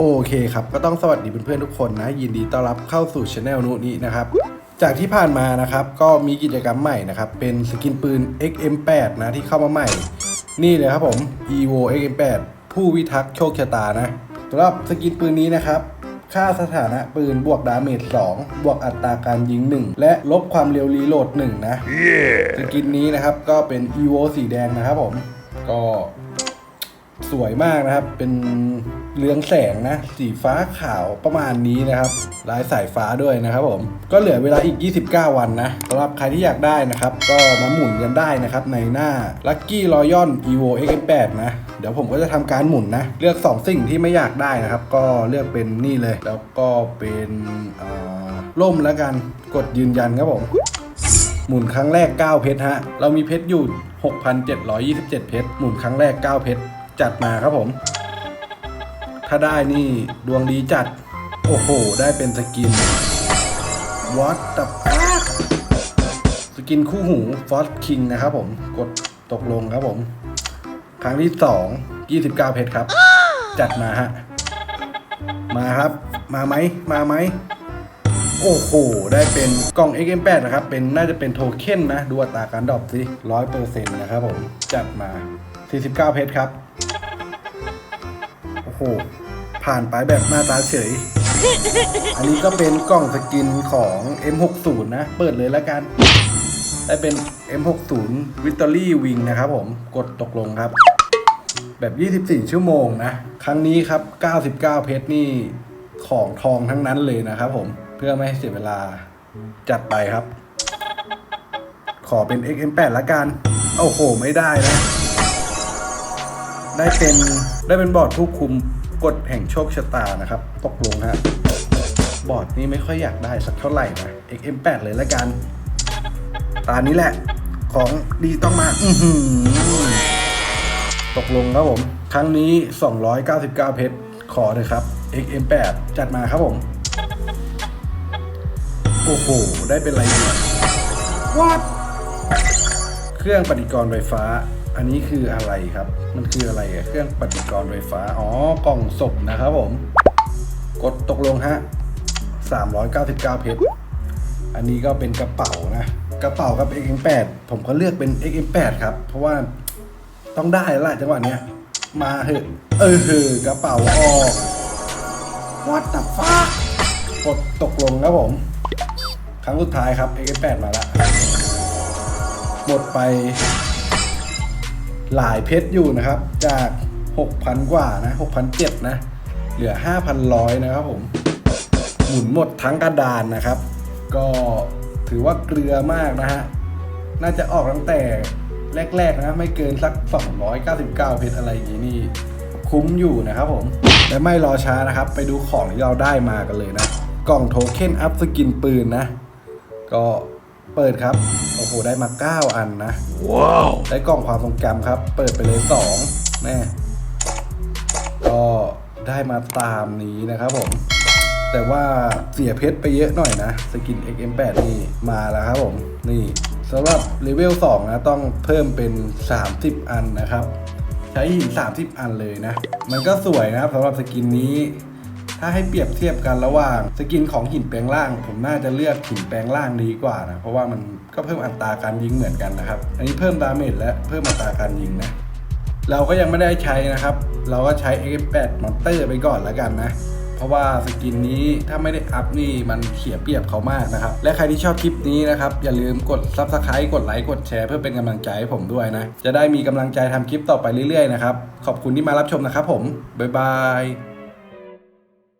โอเคครับ ก็ต้องสวัสดีเพื่อนๆทุกคนนะ ยินดีต้อนรับเข้าสู่ช anel นุนี้นะครับ จากที่ผ่านมานะครับ ก็มีกิจกรรมใหม่นะครับ เป็นสกินปืน XM8 นะที่เข้ามาใหม่ นี่เลยครับผม EVO XM8 ผู้วิทักษ์โชคชะตานะสำหรับสกินปืนนี้นะครับค่าสถานะปืนบวกดาเมจ2 บวกอัตราการยิง 1 และลบความเร็วรีโหลด 1 นะสกินนี้นะครับก็เป็น EVO สีแดงนะครับผม ก็สวยมากนะครับ เป็นเรืองแสงนะ สีฟ้าขาวประมาณนี้นะครับ ลายสายฟ้าด้วยนะครับผม ก็เหลือเวลาอีก 29 วันนะสำหรับใครที่อยากได้นะครับ ก็มาหมุนกันได้นะครับ ในหน้า Lucky Royal Evo XM8 นะ เดี๋ยวผมก็จะทำการหมุนนะ เลือก 2 สิ่งที่ไม่อยากได้นะครับ ก็เลือกเป็นนี่เลย แล้วก็เป็นเอ่อล่มแล้วกัน กดยืนยันครับผม หมุนครั้งแรก 9 เพชรฮะ เรามีเพชรอยู่ 6,727 เพชร หมุนครั้งแรก 9 เพชร จัดมาครับผม ถ้าได้นี่ดวงดีจัด โอ้โห ได้เป็นสกิน What the fuck สกินคู่หู f o r คิงนะครับผม กดตกลงครับผม ครั้งที่2 29เพชรครับ จัดมาฮะ มาครับ มาไหม มาไหม โอ้โห ได้เป็นกล่อง XM8 นะครับ เป็นน่าจะเป็นโทเค็นนะ ดูอัตราการดรอปสิร้อยเปอร์เซ็นต์นะครับผม จัดมา 49 เพชรครับ โหผ่านไปแบบหน้าตาเฉย อันนี้ก็เป็นกล่องสกินของ M60 นะ เปิดเลยแล้วกัน ได้เป็น M60 Victory Wing นะครับผม กดตกลงครับ แบบ 24 ชั่วโมงนะ ครั้งนี้ครับ 99 เพชรนี่ของทองทั้งนั้นเลยนะครับผม เพื่อไม่ให้เสียเวลาจัดไปครับ ขอเป็น XM8 ละกัน โอ้โห ไม่ได้นะ ได้เป็นได้เป็นบอร์ดผู้คุมกฎแห่งโชคชะตานะครับ ตกลงฮะบอร์ดนี้ไม่ค่อยอยากได้สักเท่าไหร่นะ XM8 เลยละกัน ตานี้แหละของดีต้องมาตกลงครับผม ครั้งนี้ 299 เพชรขอเลยครับ XM8 จัดมาครับผม โอ้โห ได้เป็นอะไรเนี่ย What เครื่องปฏิกรณ์ไฟฟ้า อันนี้คืออะไรครับ มันคืออะไรอะเครื่องปฏิกรณ์ไฟฟ้า อ๋อ กล่องศพนะครับผม กดตกลงฮะ 399 เพชร อันนี้ก็เป็นกระเป๋านะ กระเป๋ากับ XM8 ผมก็เลือกเป็น XM8 ครับ เพราะว่าต้องได้แล้วล่ะจังหวะเนี้ย มาเหอะ เออเหอะกระเป๋าออก What the fuck กดตกลงครับผม ครั้งสุดท้ายครับ X8 มาละ หมดไป หลายเพชรอยู่นะครับ จาก 6,000 กว่านะ6,700นะ เหลือ 5,100 นะครับผม หมุนหมดทั้งกระดานนะครับ ก็ถือว่าเกลือมากนะฮะ น่าจะออกตั้งแต่แรกๆนะไม่เกินสัก 299 เพชรอะไรอย่างนี้นี่คุ้มอยู่นะครับผม และไม่รอช้านะครับ ไปดูของที่เราได้มากันเลยนะ กล่องโทเค็นอัพสกินปืนนะ ก็ เปิดครับ โอ้โห ได้มา 9 อันนะ ว้าว ได้กล่องความทรงจำครับ เปิดไปเลย2แม่ก็ได้มาตามนี้นะครับผม แต่ว่าเสียเพชรไปเยอะหน่อยนะ สกิน XM8 นี่มาแล้วครับผม นี่สำหรับเลเวล2นะ ต้องเพิ่มเป็น 30 อันนะครับ ใช้หิน30 อันเลยนะ มันก็สวยนะครับสำหรับสกินนี้ ถ้าให้เปรียบเทียบกันระหว่างสกินของหินแปลงร่าง ผมน่าจะเลือกหินแปลงร่างดีกว่านะ เพราะว่ามันก็เพิ่มอัตราการยิงเหมือนกันนะครับ อันนี้เพิ่มดาเมจและเพิ่มอัตราการยิงนะ เราก็ยังไม่ได้ใช้นะครับ เราก็ใช้ X8 มอนเตอร์ไปก่อนแล้วกันนะเพราะว่าสกินนี้ถ้าไม่ได้อัพนี่มันเสียเปรียบเขามากนะครับ และใครที่ชอบคลิปนี้นะครับ อย่าลืมกด Subscribe กดไลค์กดแชร์เพื่อเป็นกำลังใจให้ผมด้วยนะ จะได้มีกำลังใจทำคลิปต่อไปเรื่อยๆนะครับ ขอบคุณที่มารับชมนะครับผม บ๊ายบาย